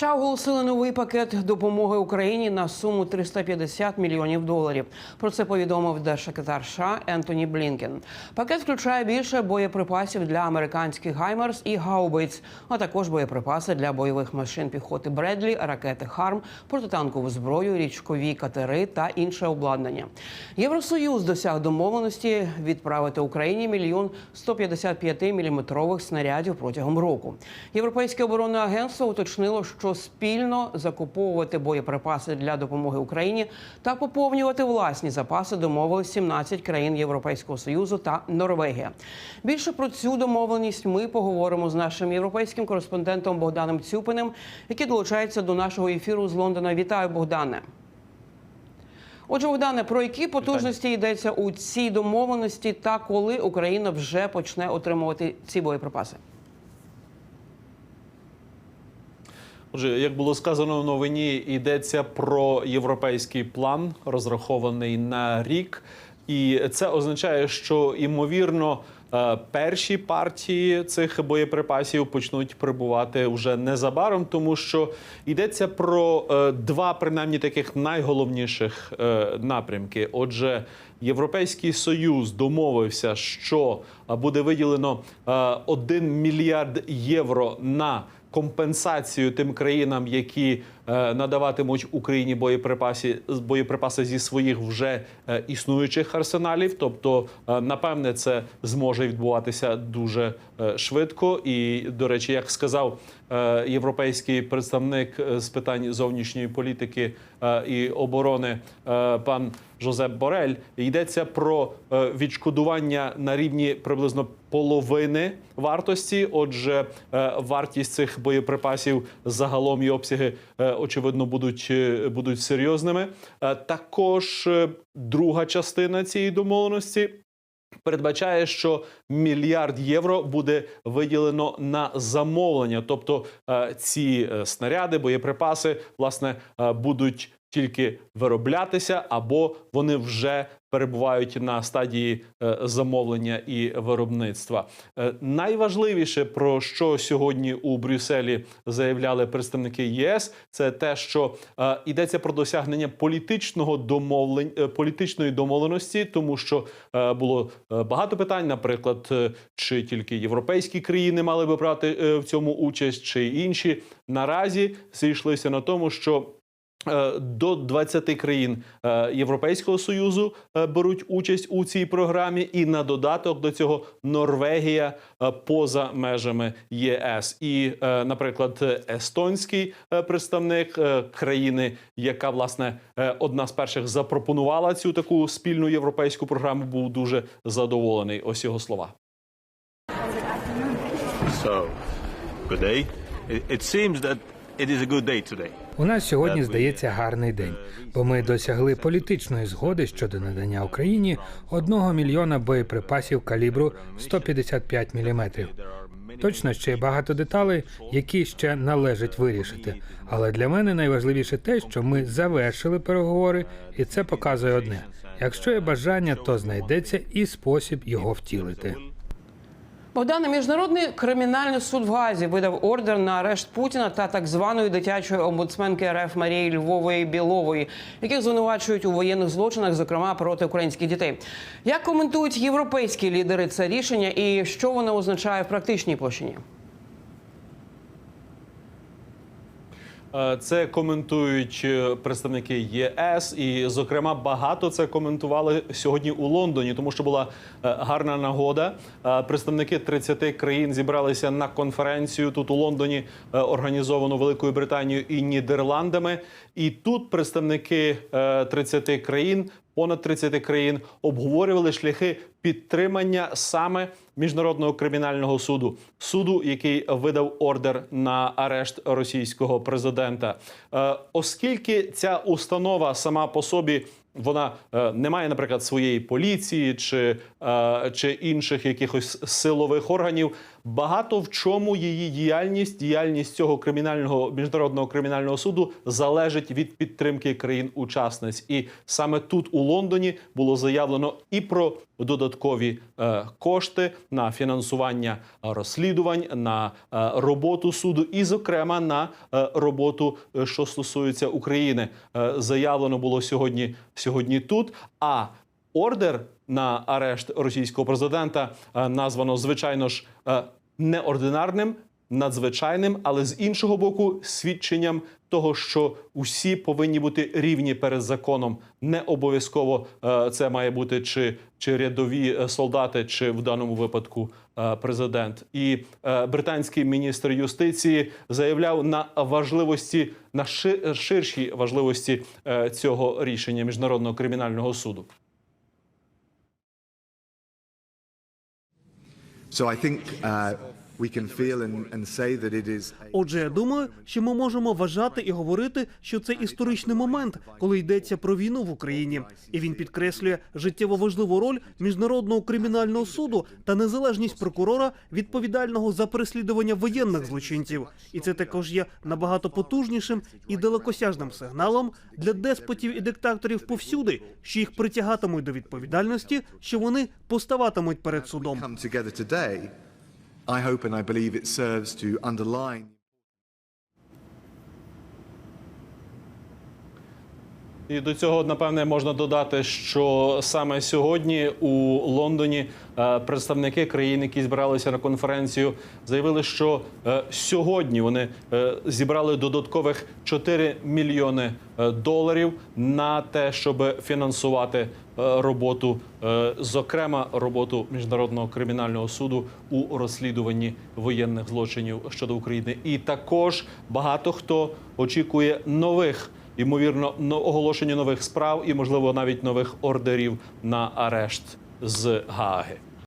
США оголосили новий пакет допомоги Україні на суму 350 мільйонів доларів. Про це повідомив держсекретар США Ентоні Блінкен. Пакет включає більше боєприпасів для американських Гаймерс і Гаубиць, а також боєприпаси для бойових машин піхоти Бредлі, ракети Харм, протитанкову зброю, річкові катери та інше обладнання. Євросоюз досяг домовленості відправити Україні мільйон 155 міліметрових снарядів протягом року. Європейське оборонне агентство уточнило, що спільно закуповувати боєприпаси для допомоги Україні та поповнювати власні запаси домовились 17 країн Європейського союзу та Норвегія. Більше про цю домовленість ми поговоримо з нашим європейським кореспондентом Богданом Цюпиним, який долучається до нашого ефіру з Лондона. Вітаю, Богдане. Отже, Богдане, про які потужності йдеться у цій домовленості, та коли Україна вже почне отримувати ці боєприпаси? Отже, як було сказано в новині, йдеться про європейський план, розрахований на рік, і це означає, що ймовірно. е, Перші партії цих боєприпасів почнуть прибувати вже незабаром, тому що йдеться про е, два принаймні таких найголовніших е, напрямки. Отже, Європейський союз домовився, що буде виділено е, 1 мільярд євро на компенсацію тим країнам, які е, надаватимуть Україні боєприпаси, боєприпаси зі своїх вже е, існуючих арсеналів. Тобто, е, напевне, це зможе відбуватися дуже швидко. І, до речі, як сказав європейський представник е, з питань зовнішньої політики е, і оборони е, пан Жозеп Борель, йдеться про е, відшкодування на рівні приблизно половини вартості. Отже, е, вартість цих боєприпасів загалом і обсяги е, очевидно будуть, е, будуть серйозними. Е, Також е, друга частина цієї домовленості. Передбачає, що мільярд євро буде виділено на замовлення, тобто е, ці е, снаряди, боєприпаси, власне, е, будуть тільки вироблятися, або вони вже перебувають на стадії е, замовлення і виробництва. Е, Найважливіше про що сьогодні у Брюсселі заявляли представники ЄС, це те, що е, йдеться про досягнення політичного домовлень е, політичної домовленості, тому що було багато питань, наприклад, чи тільки європейські країни мали би брати в цьому участь, чи інші наразі зійшлися на тому, що До 20 країн е, Європейського союзу е, беруть участь у цій програмі, і на додаток до цього Норвегія е, поза межами ЄС. І, е, наприклад, естонський е, представник е, країни, яка власне е, одна з перших запропонувала цю таку спільну європейську програму, був дуже задоволений. Ось його слова. So, good day. It seems that У нас сьогодні здається гарний день, бо ми досягли політичної згоди щодо надання Україні одного мільйона боєприпасів калібру 155 мм. Точно ще багато деталей, які ще належить вирішити. Але для мене найважливіше те, що ми завершили переговори, і це показує одне: якщо є бажання, то знайдеться і спосіб його втілити. Богдане, міжнародний кримінальний суд в Газі видав ордер на арешт Путіна та так званої дитячої омбудсменки РФ Марії Львової Білової, яких звинувачують у воєнних злочинах, зокрема проти українських дітей. Як коментують європейські лідери це рішення, і що воно означає в практичній площині? Це коментують е, представники ЄС, і зокрема багато це коментували сьогодні у Лондоні, тому що була е, гарна нагода. Е, Представники 30 країн зібралися на конференцію тут у Лондоні, е, організовану Великою Британією і Нідерландами. І тут представники е, 30 країн. Понад 30 країн обговорювали шляхи підтримання саме міжнародного кримінального суду, суду, який видав ордер на арешт російського президента, Е, оскільки ця установа сама по собі. Вона е, не має, наприклад, своєї поліції чи, е, чи інших якихось силових органів. Багато в чому її діяльність, діяльність цього кримінального міжнародного кримінального суду залежить від підтримки країн-учасниць. І саме тут, у Лондоні, було заявлено і про додаткові е, кошти на фінансування розслідувань, на е, роботу суду, і, зокрема, на е, роботу, е, що стосується України. Е, заявлено було сьогодні, сьогодні тут. А ордер на арешт російського президента е, названо звичайно ж е, неординарним, надзвичайним, але з іншого боку, свідченням того, що усі повинні бути рівні перед законом. Не обов'язково е, це має бути чи, чи рядові солдати, чи в даному випадку президент. І британський міністр юстиції заявляв на важливості на ши- ширшій важливості цього рішення міжнародного кримінального суду. So I think uh, Отже, я думаю, що ми можемо вважати і говорити, що це історичний момент, коли йдеться про війну в Україні, і він підкреслює життєво важливу роль міжнародного кримінального суду та незалежність прокурора, відповідального за переслідування воєнних злочинців. І це також є набагато потужнішим і далекосяжним сигналом для деспотів і диктаторів повсюди, що їх притягатимуть до відповідальності, що вони поставатимуть перед судом. I hope and I believe it serves to underline. І до цього, напевне, можна додати, що саме сьогодні у Лондоні е, представники країн, які збиралися на конференцію, заявили, що е, сьогодні вони е, зібрали додаткових 4 мільйони доларів на те, щоб фінансувати роботу, зокрема роботу міжнародного кримінального суду у розслідуванні воєнних злочинів щодо України. І також багато хто очікує нових ймовірно, но- оголошення нових справ і, можливо, навіть нових ордерів на арешт з Гааги.